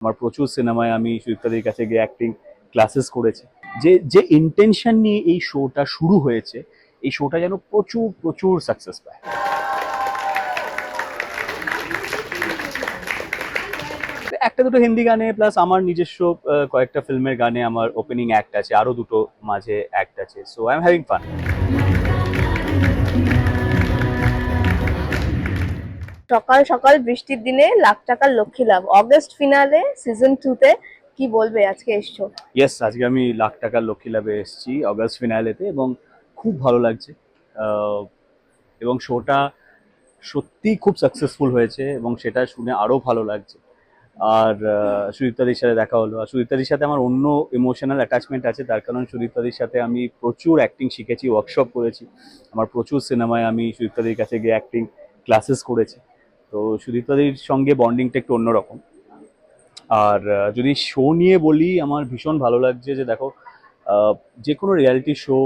আমার প্রচুর সিনেমায় আমি সুদীপ্তাদের কাছে গিয়ে অ্যাক্টিং ক্লাসেস করেছি। যে যে ইন্টেনশন নিয়ে এই শোটা শুরু হয়েছে, এই শোটা যেন প্রচুর প্রচুর সাকসেস পায়। একটা দুটো হিন্দি গানে প্লাস আমার নিজস্ব কয়েকটা ফিল্মের গানে আমার ওপেনিং অ্যাক্ট আছে আরও দুটো মাঝে অ্যাক্ট আছে so I am having fun সকাল সকাল বৃষ্টির দিনে লাখ টাকার লক্ষ্মী লাভ। অগস্ট ফিনালে সিজন টু তে কি বলবে আজকে এসছো? ইয়েস আজকে আমি লাখ টাকার লক্ষ্মী লাভে এসেছি অগাস্ট ফিনালেতে এবং খুব ভালো লাগছে। এবং শোটা সত্যি খুব সাকসেসফুল হয়েছে এবং সেটা শুনে আরও ভালো লাগছে। আর সুদীপ্তাদির সাথে দেখা হলো। আর সুদীপ্তাদির সাথে আমার অন্য ইমোশনাল অ্যাটাচমেন্ট আছে, তার কারণ সুদীপ্তাদির সাথে আমি প্রচুর অ্যাক্টিং শিখেছি ওয়ার্কশপ করেছি। আমার প্রচুর সিনেমায় আমি সুদীপ্তাদির কাছে গিয়ে অ্যাক্টিং ক্লাসেস করেছি। তো সুদীপ্তাদির সঙ্গে বন্ডিংটা একটু অন্যরকম। আর যদি শো নিয়ে বলি, আমার ভীষণ ভালো লাগছে যে দেখো যে কোনো reality show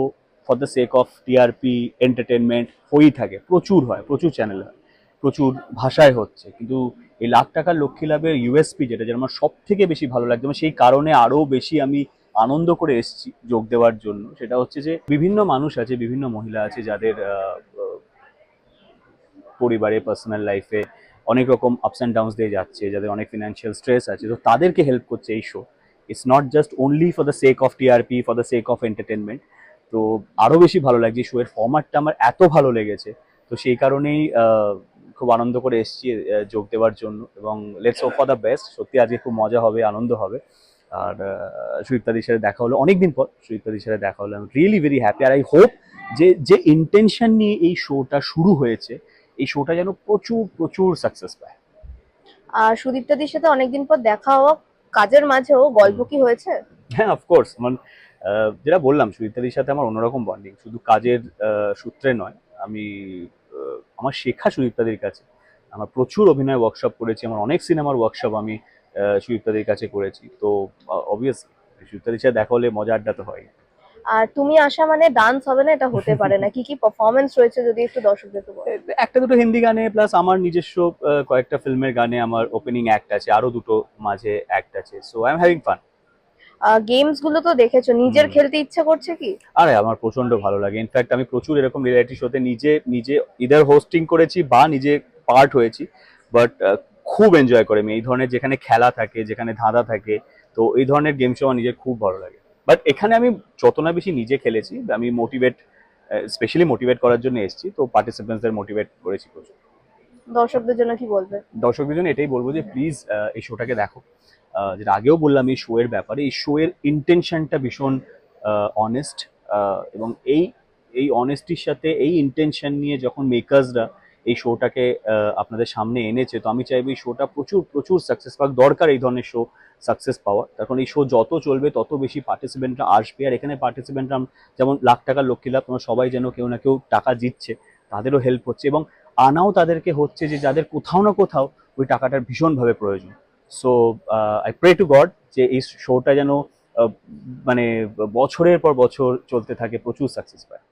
for the sake of TRP entertainment হয়েই থাকে, প্রচুর হয়, প্রচুর চ্যানেল হয়, প্রচুর ভাষায় হচ্ছে। কিন্তু এই লাখ টাকার লক্ষ্মী লাভের ইউএসপি যেটা যেটা আমার সব থেকে বেশি ভালো লাগছে সেই কারণে আরও বেশি আমি আনন্দ করে এসেছি যোগ দেওয়ার জন্য, সেটা হচ্ছে যে বিভিন্ন মানুষ আছে, বিভিন্ন মহিলা আছে, যাদের পরিবারে পার্সোনাল লাইফে অনেক রকম আপস অ্যান্ড ডাউনস দিয়ে যাচ্ছে, যাদের অনেক ফিনান্সিয়াল স্ট্রেস আছে। তো তাদেরকে হেল্প করছে এই show it's not just only for the sake of TRP for the sake of entertainment তো আরও বেশি ভালো লাগছে শো এর ফর্ম্যাটটা আমার এত ভালো লেগেছে। তো সেই কারণেই খুব আনন্দ করে এসেছি যোগ দেওয়ার জন্য। এবং লেটস ও ফর দ্য বেস্ট সত্যি আজকে খুব মজা হবে, আনন্দ হবে। আর সুদীপ্তাদির সাথে দেখা হলো অনেকদিন পর। সুদীপ্তাদির সাথে দেখা হলো। আমি রিয়েলি ভেরি হ্যাপি আর আই হোপ যে যে ইন্টেনশন নিয়ে এই শোটা শুরু হয়েছে এই শোটা যেন প্রচুর প্রচুর সাকসেস পায়। আর সুদীপ্তাদির সাথে অনেকদিন পর দেখা হওয়া কাজের মাঝেও গল্প কি হয়েছে? হ্যাঁ অফকোর্স মানে যেটা বললাম সুইতালির সাথে আমার অন্যরকম বন্ডিং শুধু কাজের সূত্রে নয় আমি আমার শেখা সুদীপ্তাদির কাছে। আমার প্রচুর অভিনয় ওয়ার্কশপ করেছি আমার অনেক সিনেমার ওয়ার্কশপ আমি সুদীপ্তাদির কাছে করেছি। তো অবভিয়াসলি সুদীপ্তাদির সাথে দেখা হলে মজা আড্ডা তো হয় আর তুমি আসা মানে ডান্স হবে না এটা হতে পারে না। কি কি পারফরমেন্স রয়েছে যদি একটু দর্শকদের বলো? একটা দুটো হিন্দি গানে প্লাস আমার নিজস্ব কয়েকটা ফিল্মের গানে আমার ওপেনিং অ্যাক্ট আছে আরও দুটো মাঝে অ্যাক্ট আছে। So I am having fun গেমসগুলো তো দেখেছ নিজের খেলতে ইচ্ছা করছে কি? আরে আমার প্রচণ্ড ভালো লাগে। ইনফ্যাক্ট আমি প্রচুর এরকম রিয়েলিটি শোতে নিজে নিজে ইদার হোস্টিং করেছি বা নিজে পার্ট হয়েছি বাট খুব এনজয় করে আমি। এই ধরনের যেখানে খেলা থাকে যেখানে ধাঁধা থাকে তো এই ধরনের গেম শো আমার নিজের খুব ভালো লাগে। বাট এখানে আমি যত না বেশি নিজে খেলেছি আমি মোটিভেট স্পেশালি মোটিভেট করার জন্য এসেছি তো পার্টিসিপেন্টসদের মোটিভেট করেছি প্রচুর। দর্শকদের জন্য কি বলবে দর্শকদের জন্য এটাই বলব যে প্লিজ এই শোটাকে দেখো। যেটা আগেও বললাম এই শো এর ব্যাপারে এই শো এর ইন্টেনশনটা ভীষণ অনেস্ট এবং এই এই অনেস্টির সাথে এই ইন্টেনশন নিয়ে যখন মেকার্সরা এই শোটাকে আপনাদের সামনে এনেছে। তো আমি চাইব এই শোটা প্রচুর প্রচুর সাকসেস পাক। দরকার এই ধরনের শো সাকসেস পাওয়া তখন এই শো যত চলবে, তত বেশি পার্টিসিপেন্টরা আসবে। আর এখানে পার্টিসিপেন্টরা যেমন লাখ টাকার লক্ষ্মী লাভ, তোমরা সবাই যেন কেউ না কেউ টাকা জিতছে, তাদেরও হেল্প হচ্ছে। এবং আনাও তাদেরকে হচ্ছে যে যাদের কোথাও না কোথাও ওই টাকাটার ভীষণভাবে প্রয়োজন। So I pray to God যে এই শোটা যেন মানে বছরের পর বছর চলতে থাকে, প্রচুর সাকসেস পায়।